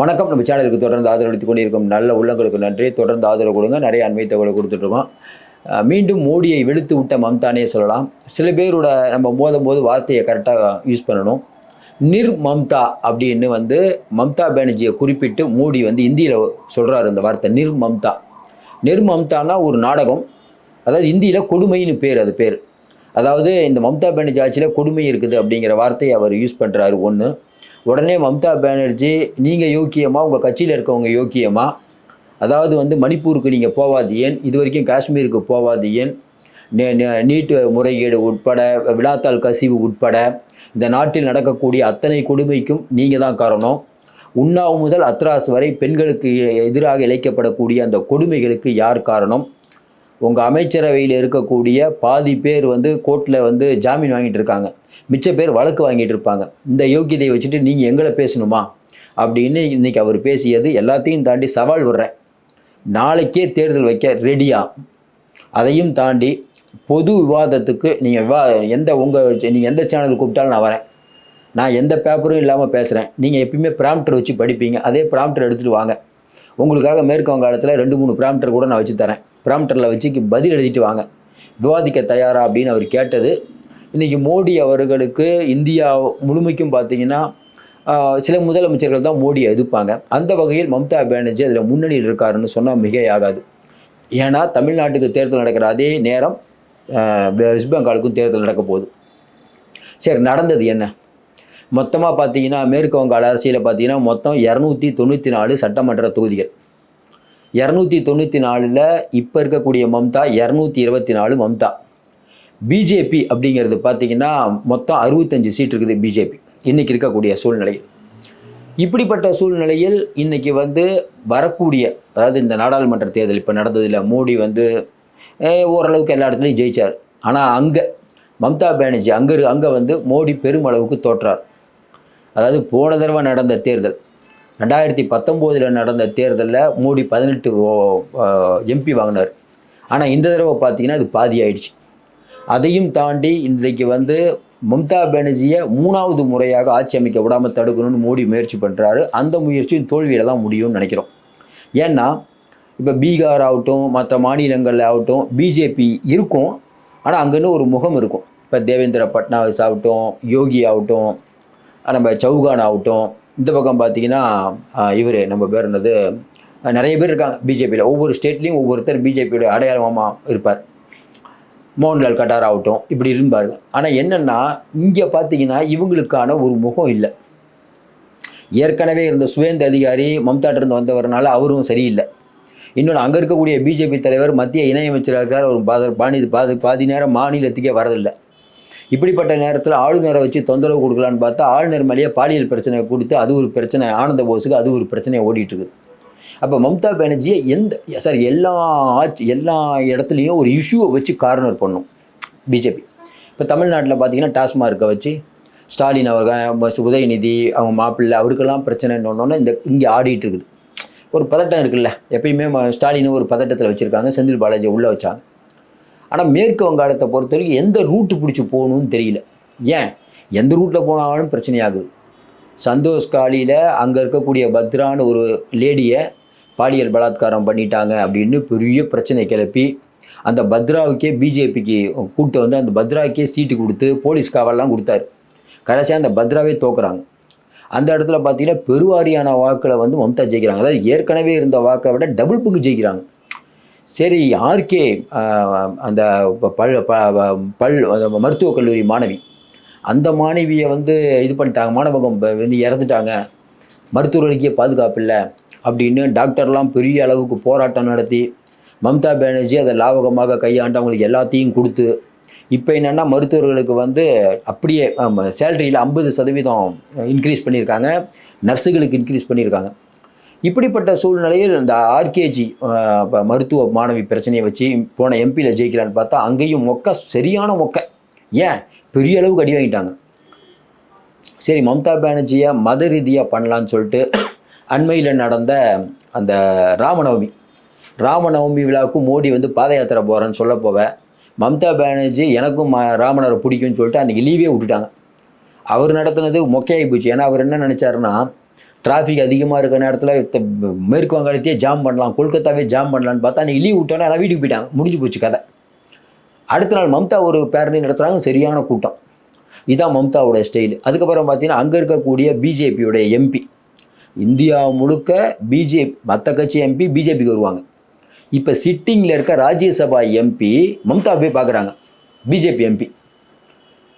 வணக்கம். நம்ம சேனலுக்கு தொடர்ந்து ஆதரவளித்துக் கொண்டிருக்கும் நல்ல உள்ளங்களுக்கு நன்றி. தொடர்ந்து ஆதரவு கொடுங்க. நிறைய அண்மை தகவலை கொடுத்துட்ருக்கோம் மீண்டும் மோடியை வெளுத்து விட்ட மம்தானே சொல்லலாம். சில பேரோட நம்ம மோதும் போது வார்த்தையை கரெக்டாக யூஸ் பண்ணணும். நிர் மம்தா அப்படின்னு வந்து மம்தா பானர்ஜியை குறிப்பிட்டு மோடி வந்து இந்தியில் சொல்கிறாரு இந்த வார்த்தை நிர் மம்தா. நிர் மம்தானா ஒரு நாடகம். அதாவது இந்தியில் கொடுமைன்னு பேர் அது பேர். அதாவது இந்த மம்தா பானர்ஜி ஆட்சியில் கொடுமை இருக்குது அப்படிங்கிற வார்த்தையை அவர் யூஸ் பண்ணுறாரு ஒன்று உடனே மம்தா பானர்ஜி நீங்கள் யோக்கியமாக உங்கள் கட்சியில் இருக்கவங்க யோக்கியமாக அதாவது வந்து மணிப்பூருக்கு நீங்கள் போவாது ஏன்? இது வரைக்கும் காஷ்மீருக்கு போவாது ஏன்? நீட்டு முறைகேடு உட்பட விழாத்தாள் கசிவு உட்பட இந்த நாட்டில் நடக்கக்கூடிய அத்தனை கொடுமைக்கும் நீங்கள் தான் காரணம். உண்ணாவு முதல் அத்ராஸ் வரை பெண்களுக்கு எதிராக இழைக்கப்படக்கூடிய அந்த கொடுமைகளுக்கு யார் காரணம்? உங்கள் அமைச்சரவையில் இருக்கக்கூடிய பாதி பேர் வந்து கோர்ட்டில் வந்து ஜாமீன் வாங்கிட்டு இருக்காங்க. மிச்ச பேர் வழக்கு வாங்கிட்டு இருப்பாங்க. இந்த யோக்கியதையை வச்சுட்டு நீங்கள் எங்களை பேசணுமா? அப்படின்னு இன்றைக்கி அவர் பேசியது எல்லாத்தையும் தாண்டி சவால் விடுறேன். நாளைக்கே தேர்தல் வைக்க ரெடியா? அதையும் தாண்டி பொது விவாதத்துக்கு நீங்கள் விவா எந்த உங்கள் நீங்கள் எந்த சேனல் கூப்பிட்டாலும் நான் வரேன். நான் எந்த பேப்பரும் இல்லாமல் பேசுகிறேன் நீங்கள் எப்பயுமே ப்ராம்ப்டர் வச்சு படிப்பீங்க. அதே ப்ராம்ப்டர் எடுத்துகிட்டு வாங்க. உங்களுக்காக மேற்கு வங்காளத்தில் ரெண்டு மூணு ப்ராம்ப்டர் கூட நான் வச்சு தரேன். ப்ராம்ப்டரில் வச்சு பதில் எழுதிட்டு வாங்க. விவாதிக்க தயாரா அப்படின்னு அவர் கேட்டது. இன்றைக்கி மோடி அவர்களுக்கு இந்தியா முழுமைக்கும் பார்த்தீங்கன்னா சில முதலமைச்சர்கள் தான் மோடியை எதிர்ப்பாங்க. அந்த வகையில் மம்தா பானர்ஜி அதில் முன்னணியில் இருக்காருன்னு சொன்னால் மிகையாகாது. ஏன்னா தமிழ்நாட்டுக்கு தேர்தல் நடக்கிற அதே நேரம் வெஸ்ட் பெங்காலுக்கும் தேர்தல் நடக்க போகுது. சரி நடந்தது என்ன? மொத்தமாக பார்த்தீங்கன்னா மேற்கு வங்காள அரசியலில் பார்த்தீங்கன்னா மொத்தம் இரநூத்தி தொண்ணூற்றி நாலு சட்டமன்ற தொகுதிகள். இரநூத்தி தொண்ணூற்றி நாலில் இப்போ இருக்கக்கூடிய மம்தா இரநூத்தி இருபத்தி நாலு மம்தா. பிஜேபி அப்படிங்கிறது பார்த்தீங்கன்னா மொத்தம் அறுபத்தஞ்சு சீட் இருக்குது பிஜேபி. இன்றைக்கி இருக்கக்கூடிய சூழ்நிலையில். இப்படிப்பட்ட சூழ்நிலையில் இன்றைக்கி வந்து வரக்கூடிய அதாவது இந்த நாடாளுமன்ற தேர்தல் இப்போ நடந்ததில் மோடி வந்து ஓரளவுக்கு எல்லா இடத்துலையும் ஜெயிச்சார். ஆனால் அங்கே மம்தா பானர்ஜி அங்கே அங்கே வந்து மோடி பெருமளவுக்கு தோற்றார். அதாவது போன தடவை நடந்த தேர்தல் ரெண்டாயிரத்தி பத்தொம்போதில் நடந்த தேர்தலில் மோடி பதினெட்டு எம்பி வாங்கினார். ஆனால் இந்த தடவை பார்த்தீங்கன்னா அது பாதி ஆயிடுச்சு அதையும் தாண்டி இன்றைக்கு வந்து மம்தா பானர்ஜியை மூணாவது முறையாக ஆட்சி அமைக்க விடாமல் தடுக்கணும்னு மோடி முயற்சி பண்ணுறாரு அந்த முயற்சியும் தோல்வியில் தான் முடியும்னு நினைக்கிறோம். ஏன்னா இப்போ பீகார் ஆகட்டும் மற்ற மாநிலங்கள் ஆகட்டும் பிஜேபி இருக்கும். ஆனால் அங்கேன்னு ஒரு முகம் இருக்கும். இப்போ தேவேந்திர பட்னாவிஸ் ஆகட்டும் யோகி ஆகட்டும் நம்ம சௌகான் ஆகட்டும் இந்த பக்கம் பார்த்தீங்கன்னா இவர் நம்ம பேர் என்னது? நிறைய பேர் இருக்காங்க பிஜேபியில். ஒவ்வொரு ஸ்டேட்லேயும் ஒவ்வொருத்தர் பிஜேபியோட அடையாளமாக இருப்பார். மோகன்லால் கட்டார் ஆகட்டும் இப்படி இருப்பார் ஆனால் என்னென்னா இங்கே பார்த்தீங்கன்னா இவங்களுக்கான ஒரு முகம் இல்லை. ஏற்கனவே இருந்த சுவேந்த அதிகாரி மம்தாட்டிருந்து வந்தவர்னால அவரும் சரியில்லை. இன்னொன்று அங்கே இருக்கக்கூடிய பிஜேபி தலைவர் மத்திய இணையமைச்சராக இருக்கிறார் ஒரு பாத பாணி பாதி பாதி நேரம் மாநிலத்துக்கே வரதில்லை. இப்படிப்பட்ட நேரத்தில் ஆளுநரை வச்சு தொந்தரவு கொடுக்கலான்னு பார்த்தா ஆளுநர் மேலேயே பாலியல் பிரச்சனை கொடுத்து அது ஒரு பிரச்சனை ஆனந்த போஸுக்கு அது ஒரு பிரச்சனையை ஓடிட்டு இருக்குது அப்போ மம்தா பானர்ஜியை எந்த சார் எல்லா ஆட்சி எல்லா இடத்துலையும் ஒரு இஷ்யூவை வச்சு கார்னர் பண்ணும் பிஜேபி. இப்போ தமிழ்நாட்டில் பார்த்தீங்கன்னா டாஸ்மார்க்கை வச்சு ஸ்டாலின் அவர்கள் உதயநிதி அவங்க மாப்பிள்ளை அவருக்கெல்லாம் பிரச்சனைன்னு இந்த இங்கே ஆடிட்டு இருக்குது ஒரு பதட்டம் இருக்குல்ல எப்பயுமே ஸ்டாலின் ஒரு பதட்டத்தில் வச்சுருக்காங்க செந்தில் பாலாஜி உள்ளே வச்சாங்க. ஆனால் மேற்கு வங்காளத்தை பொறுத்த வரைக்கும் எந்த ரூட்டு பிடிச்சி போகணும்னு தெரியல. ஏன்? எந்த ரூட்டில் போனாலும் பிரச்சனையாகுது. சந்தோஷ் காலியில் அங்கே இருக்கக்கூடிய பத்ரான்னு ஒரு லேடியை பாலியல் பலாத்காரம் பண்ணிட்டாங்க அப்படின்னு பெரிய பிரச்சனை கிளப்பி அந்த பத்ராவுக்கே பிஜேபிக்கு கூப்பிட்டு வந்து அந்த பத்ராவுக்கே சீட்டு கொடுத்து போலீஸ் காவல்லாம் கொடுத்தாரு. கடைசியாக அந்த பத்ராவே தோக்குறாங்க. அந்த இடத்துல பார்த்தீங்கன்னா பெருவாரியான வாக்கில் வந்து மம்தா ஜெயிக்கிறாங்க. அதாவது ஏற்கனவே இருந்த வாக்கை விட டபுள் பங்கு ஜெயிக்கிறாங்க. சரி ஆர்கே அந்த ப- பல் ப- பல் மருத்துவக் கல்லூரி மாணவி. அந்த மாணவியை வந்து இது பண்ணிட்டாங்க மாணவகம் வந்து இறந்துட்டாங்க. மருத்துவர்களுக்கே பாதுகாப்பு இல்லை அப்படின்னு டாக்டர்லாம் பெரிய அளவுக்கு போராட்டம் நடத்தி மம்தா பானர்ஜி அதை லாபகமாக கையாண்டு அவங்களுக்கு எல்லாத்தையும் கொடுத்து இப்போ என்னென்னா மருத்துவர்களுக்கு வந்து அப்படியே சேலரியில் ஐம்பது சதவீதம் இன்க்ரீஸ் பண்ணியிருக்காங்க. நர்ஸுகளுக்கு இன்க்ரீஸ் பண்ணியிருக்காங்க. இப்படிப்பட்ட சூழ்நிலையில் இந்த ஆர்கேஜி மருத்துவ மாணவி பிரச்சனையை வச்சு போன எம்பியில் ஜெயிக்கலான்னு பார்த்தா அங்கேயும் மொக்க சரியான மொக்க. ஏன்? பெரிய அளவுக்கு அடி வாங்கிட்டாங்க. சரி மம்தா பானர்ஜியை மத ரீதியாக பண்ணலான்னு சொல்லிட்டு அண்மையில் நடந்த அந்த ராமநவமி ராமநவமி விழாவுக்கு மோடி வந்து பாத யாத்திரை போகிறேன்னு சொல்ல போவ மம்தா பானர்ஜி எனக்கும் ம- ராமனரை பிடிக்கும்னு சொல்லிட்டு அன்றைக்கி லீவே விட்டுட்டாங்க. அவர் நடத்துனது மொக்கையாகி போச்சு ஏன்னா அவர் என்ன நினச்சாருன்னா டிராஃபிக் அதிகமாக இருக்க நேரத்தில் மேற்கு வங்காளத்தையே ஜாம் பண்ணலாம் கொல்கத்தாவே ஜாம் பண்ணலான்னு பார்த்தா நீ லீவ் விட்டோன்னே எல்லாம் வீட்டுக்கு போயிட்டாங்க. முடிஞ்சு போச்சு கதை. அடுத்த நாள் மம்தா ஒரு பேரணி நடத்துகிறாங்க சரியான கூட்டம். இதுதான் மம்தாவோட ஸ்டைல் அதுக்கப்புறம் பார்த்தீங்கன்னா அங்கே இருக்கக்கூடிய பிஜேபியோடைய எம்பி இந்தியா முழுக்க பிஜேபி மற்ற கட்சி எம்பி பிஜேபிக்கு வருவாங்க. இப்போ சிட்டிங்கில் இருக்க ராஜ்யசபா எம்பி மம்தா போய் பார்க்குறாங்க. பிஜேபி எம்பி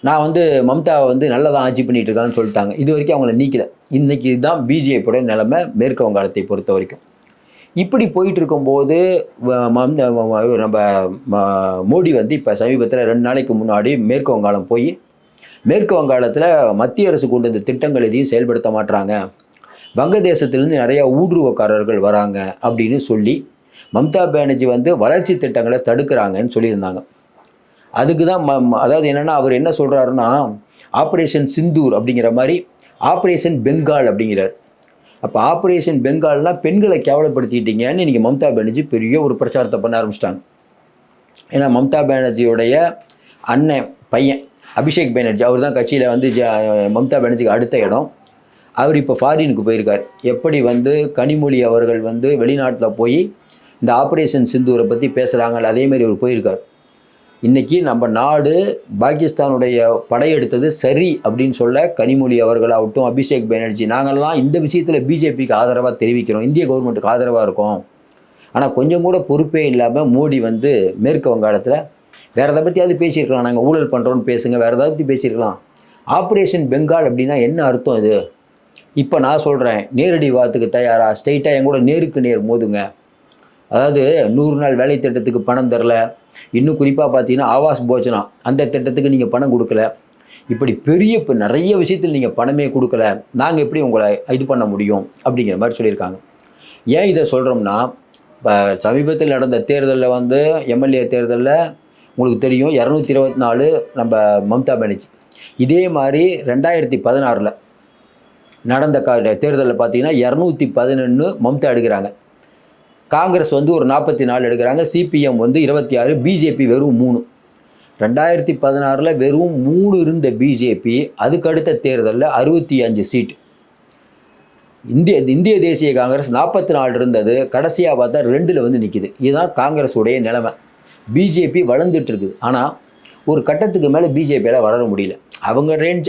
நான் வந்து மம்தாவை வந்து நல்லதாக ஆட்சி பண்ணிட்டு இருக்கான்னு சொல்லிட்டாங்க. இது வரைக்கும் அவங்கள நீக்கல. இன்னைக்கு இதுதான் பிஜேபியோட நிலைமை மேற்கு வங்காளத்தை பொறுத்த வரைக்கும். இப்படி போயிட்டு இருக்கும்போது வ- மம்- நம்ம ம- மோடி வந்து இப்போ சமீபத்தில் ரெண்டு நாளைக்கு முன்னாடி மேற்கு வங்காளம் போய் மேற்கு வங்காளத்தில் மத்திய அரசு கொண்டு வந்த திட்டங்கள் எதையும் செயல்படுத்த மாட்டுறாங்க வங்கதேசத்துலேருந்து நிறையா ஊடுருவக்காரர்கள் வராங்க அப்படின்னு சொல்லி மம்தா பானர்ஜி வந்து வளர்ச்சி திட்டங்களை தடுக்கிறாங்கன்னு சொல்லியிருந்தாங்க. அதுக்கு தான் ம ம- அதாவது என்னென்னா அவர் என்ன சொல்கிறாருன்னா ஆப்ரேஷன் சிந்தூர் அப்படிங்கிற மாதிரி ஆப்ரேஷன் பெங்கால் அப்படிங்கிறார். அப்போ ஆப்ரேஷன் பெங்கால்னால் பெண்களை கேவலப்படுத்திட்டீங்கன்னு இன்றைக்கி மம்தா பானர்ஜி பெரிய ஒரு பிரச்சாரத்தை பண்ண ஆரம்பிச்சிட்டாங்க. ஏன்னா மம்தா பானர்ஜியோடைய அண்ணன் பையன் அபிஷேக் பானர்ஜி அவர் தான் கட்சியில் வந்து ஜ மம்தா பானர்ஜிக்கு அடுத்த இடம். அவர் இப்போ ஃபாரினுக்கு போயிருக்கார். எப்படி வந்து கனிமொழி அவர்கள் வந்து வெளிநாட்டில் போய் இந்த ஆப்ரேஷன் சிந்தூரை பற்றி பேசுகிறாங்கல்ல அதேமாதிரி அவர் போயிருக்கார். இன்றைக்கி நம்ம நாடு பாகிஸ்தானுடைய படையெடுத்தது சரி அப்படின்னு சொல்ல கனிமொழி அவர்களாகட்டும் அபிஷேக் பானர்ஜி நாங்கள்லாம் இந்த விஷயத்தில் பிஜேபிக்கு ஆதரவாக தெரிவிக்கிறோம். இந்திய கவர்மெண்ட்டுக்கு ஆதரவாக இருக்கும். ஆனால் கொஞ்சம் கூட பொறுப்பே இல்லாமல் மோடி வந்து மேற்கு வங்காளத்தில் வேறு எதை பற்றியாவது பேசியிருக்கலாம். நாங்கள் ஊழல் பண்ணுறோன்னு பேசுங்க வேறு எதாவது பற்றி பேசியிருக்கலாம். ஆப்ரேஷன் பெங்கால் அப்படின்னா என்ன அர்த்தம் இது? இப்போ நான் சொல்கிறேன் நேரடி வாத்துக்கு தயாராக ஸ்ட்ரைட்டாக என் கூட நேருக்கு நேர் மோதுங்க. அதாவது நூறு நாள் வேலை திட்டத்துக்கு பணம் தரல. இன்னும் குறிப்பாக பார்த்தீங்கன்னா ஆவாஸ் போஜனா அந்த திட்டத்துக்கு நீங்கள் பணம் கொடுக்கல. இப்படி பெரிய இப்போ நிறைய விஷயத்தில் நீங்கள் பணமே கொடுக்கல. நாங்கள் எப்படி உங்களை இது பண்ண முடியும்? அப்படிங்கிற மாதிரி சொல்லியிருக்காங்க. ஏன் இதை சொல்கிறோம்னா இப்போ சமீபத்தில் நடந்த தேர்தலில் வந்து எம்எல்ஏ தேர்தலில் உங்களுக்கு தெரியும் இரநூத்தி இருபத்தி நாலு நம்ம மம்தா பானர்ஜி. இதே மாதிரி ரெண்டாயிரத்தி பதினாறில் நடந்த கா தேர்தலில் பார்த்தீங்கன்னா இரநூத்தி பதினொன்று மம்தா எடுக்கிறாங்க. காங்கிரஸ் வந்து ஒரு நாற்பத்தி நாலு எடுக்கிறாங்க சிபிஎம் வந்து இருபத்தி ஆறு பிஜேபி வெறும் மூணு. ரெண்டாயிரத்தி பதினாறில் வெறும் மூணு இருந்த பிஜேபி அதுக்கு அடுத்த தேர்தலில் அறுபத்தி அஞ்சு சீட் இந்திய இந்திய தேசிய காங்கிரஸ் நாற்பத்தி நாலு இருந்தது கடைசியாக பார்த்தா ரெண்டில் வந்து நிற்கிது இதுதான் காங்கிரஸுடைய நிலைமை. பிஜேபி வளர்ந்துட்டு இருக்குது ஆனால் ஒரு கட்டத்துக்கு மேலே பிஜேபியால் வளர முடியல. அவங்க ரேஞ்ச்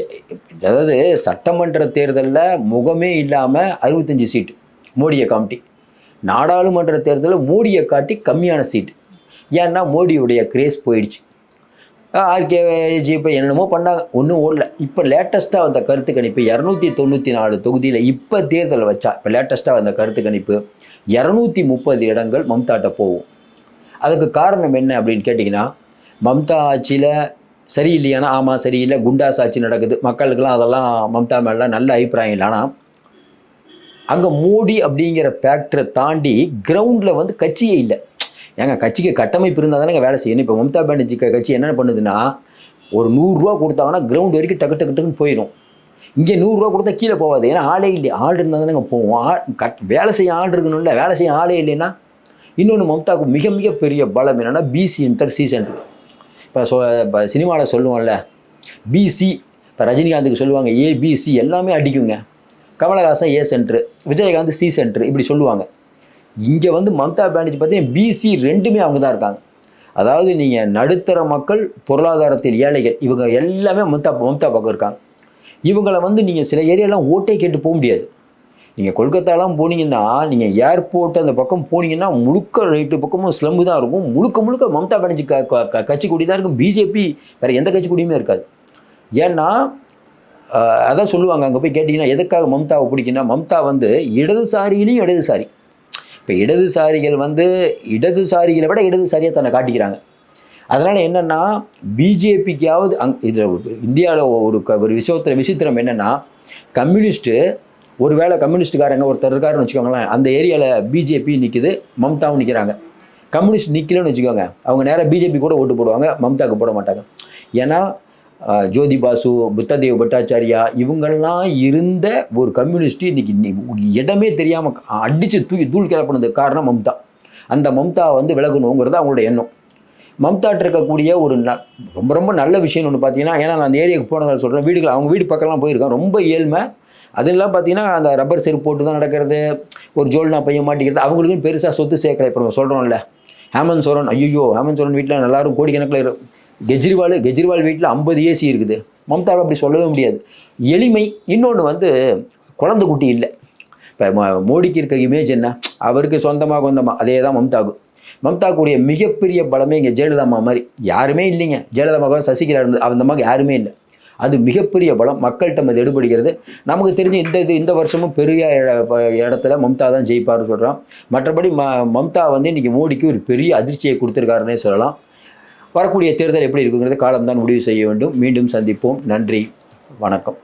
அதாவது சட்டமன்ற தேர்தலில் முகமே இல்லாமல் அறுபத்தஞ்சு சீட்டு. மோடியை காமிட்டி. நாடாளுமன்ற தேர்தலில் மோடியை காட்டி கம்மியான சீட்டு ஏன்னா மோடியுடைய கிரேஸ் போயிடுச்சு. ஆர்கேஜி இப்போ என்னென்னமோ பண்ணாங்க. ஒன்றும் ஓடல. இப்போ லேட்டஸ்ட்டாக வந்த கருத்து கணிப்பு இரநூத்தி தொண்ணூற்றி நாலு தொகுதியில் இப்போ தேர்தல் வச்சா இப்போ லேட்டஸ்ட்டாக வந்த கருத்து கணிப்பு இரநூத்தி முப்பது இடங்கள் மம்தாட்ட போகும். அதுக்கு காரணம் என்ன அப்படின்னு கேட்டிங்கன்னா மம்தா ஆட்சியில் சரியில்லையானா? ஆமாம் சரியில்லை. குண்டாஸ் ஆட்சி நடக்குது. மக்களுக்கெல்லாம் அதெல்லாம் மம்தா மேலாம் நல்ல அபிப்பிராயம் இல்லை. ஆனால் அங்கே மோடி அப்படிங்கிற ஃபேக்டரை தாண்டி கிரவுண்டில் வந்து கட்சியே இல்லை. ஏங்க கட்சிக்கு கட்டமைப்பு இருந்தால் தானே வேலை செய்யணும். இப்போ மம்தா பானர்ஜி கட்சி என்ன பண்ணுதுன்னா ஒரு நூறுரூவா கொடுத்தாங்கன்னா கிரவுண்ட் வரைக்கும் டக்கு டக்கு டக்குன்னு போயிடும். இங்கே நூறுரூவா கொடுத்தா கீழே போகாது. ஏன்னா ஆளே இல்லை. ஆள் இருந்தால் தானேங்க போவோம். கட் வேலை செய்ய ஆள் இருக்கணும்ல. வேலை செய்ய ஆளே இல்லைன்னா இன்னொன்று மம்தாவுக்கு மிக மிக பெரிய பலம் என்னென்னா பிசி இன்டர் சி சென்டர் இப்போ சொ இப்போ சினிமாவில் சொல்லுவோம்ல பிசி இப்போ ரஜினிகாந்துக்கு சொல்லுவாங்க ஏபிசி எல்லாமே அடிக்குங்க. Kamal Haasan A centre Vijayakanth C centre இப்படி சொல்லுவாங்க. இங்கே வந்து மம்தா பானர்ஜி பார்த்தீங்கன்னா பிசி ரெண்டுமே அவங்க தான் இருக்காங்க. அதாவது நீங்கள் நடுத்தர மக்கள் பொருளாதாரத்தில் ஏழைகள் இவங்க எல்லாமே மம்தா மம்தா பக்கம் இருக்காங்க. இவங்களை வந்து நீங்கள் சில ஏரியாலாம் ஓட்டே கேட்டு போக முடியாது. நீங்கள் கொல்கத்தாலாம் போனீங்கன்னா நீங்கள் ஏர்போர்ட் அந்த பக்கம் போனீங்கன்னா முழுக்க ரைட்டு பக்கமும் ஸ்லம்பு தான் இருக்கும். முழுக்க முழுக்க மம்தா பானர்ஜி க க- கட்சி கொடி தான் இருக்கும் பிஜேபி வேறு எந்த கட்சி கொடியுமே இருக்காது. ஏன்னா அதான் சொல்லுவாங்க அங்கே போய் கேட்டிங்கன்னா எதுக்காக மம்தாவை பிடிக்குன்னா மம்தா வந்து இடதுசாரியிலையும் இடதுசாரி இப்போ இடதுசாரிகள் வந்து இடதுசாரிகளை விட இடதுசாரியாக தன்னை காட்டிக்கிறாங்க. அதனால் என்னென்னா பிஜேபிக்காவது அங் இதில் இந்தியாவில் ஒரு க ஒரு விஷயத்தில் விசித்திரம் என்னென்னா கம்யூனிஸ்ட்டு ஒரு வேளை கம்யூனிஸ்ட்டுக்காரங்க ஒருத்தர் இருக்காருன்னு வச்சுக்கோங்களேன் அந்த ஏரியாவில் பிஜேபி நிற்குது மம்தாவும் நிற்கிறாங்க கம்யூனிஸ்ட் நிற்கலன்னு வச்சுக்கோங்க அவங்க நேராக பிஜேபி கூட ஓட்டு போடுவாங்க மம்தாவுக்கு போட மாட்டாங்க. ஏன்னா ஜோதி பாசு புத்ததேவ் பட்டாச்சாரியா இவங்கெல்லாம் இருந்த ஒரு கம்யூனிஸ்ட் இன்னைக்கு இடமே தெரியாமல் அடித்து தூக்கி தூள் கிளப்பினது காரணம் மம்தா. அந்த மம்தா வந்து விலகணுங்கிறது அவங்களோட எண்ணம். மம்தாட்ட இருக்கக்கூடிய ஒரு ந ரொம்ப ரொம்ப நல்ல விஷயம்னு ஒன்று பார்த்தீங்கன்னா ஏன்னா நான் அந்த ஏரியாவுக்கு போனதால் சொல்கிறேன் வீடுகள் அவங்க வீடு பக்கம்லாம் போயிருக்கேன் ரொம்ப ஏழ்மை. அதெல்லாம் பார்த்தீங்கன்னா அந்த ரப்பர் செருப்பு போட்டு தான் நடக்கிறது ஒரு ஜோல்னா பையன் மாட்டிக்கிறது அவங்களுக்கும் பெருசாக சொத்து சேர்க்கலை. இப்போ நம்ம சொல்கிறோம்ல ஹேமந்த் சோரன் ஐயோ ஹேமந்த் சோரன் வீட்டில் எல்லாரும் கோடிக்கணக்கில் இரு கெஜ்ரிவால் கெஜ்ரிவால் வீட்டில் ஐம்பது ஏசி இருக்குது. மம்தா அப்படி சொல்லவே முடியாது. எளிமை இன்னொன்று வந்து குழந்தை குட்டி இல்லை. இப்போ மோடிக்கு இருக்க இமேஜ் என்ன? அவருக்கு சொந்தமாக சொந்தமாக அதே தான் மம்தாவுக்கு மம்தாக்குடைய மிகப்பெரிய பலமே இங்கே ஜெயலலிதா மாதிரி யாருமே இல்லைங்க. ஜெயலலிதா சசிகலா இருந்தது அந்த மாதிரி யாருமே இல்லை. அது மிகப்பெரிய பலம். மக்கள்கிட்ட அது எடுபடுகிறது நமக்கு தெரிஞ்சு இந்த இது இந்த வருஷமும் பெரிய இடத்துல மம்தா தான் ஜெயிப்பார்னு சொல்கிறோம் மற்றபடி ம மம்தா வந்து இன்றைக்கி மோடிக்கு ஒரு பெரிய அதிர்ச்சியை கொடுத்துருக்காருன்னே சொல்லலாம். வரக்கூடிய தேர்தல் எப்படி இருக்குங்கிறது காலம்தான் முடிவு செய்ய வேண்டும். மீண்டும் சந்திப்போம். நன்றி. வணக்கம்.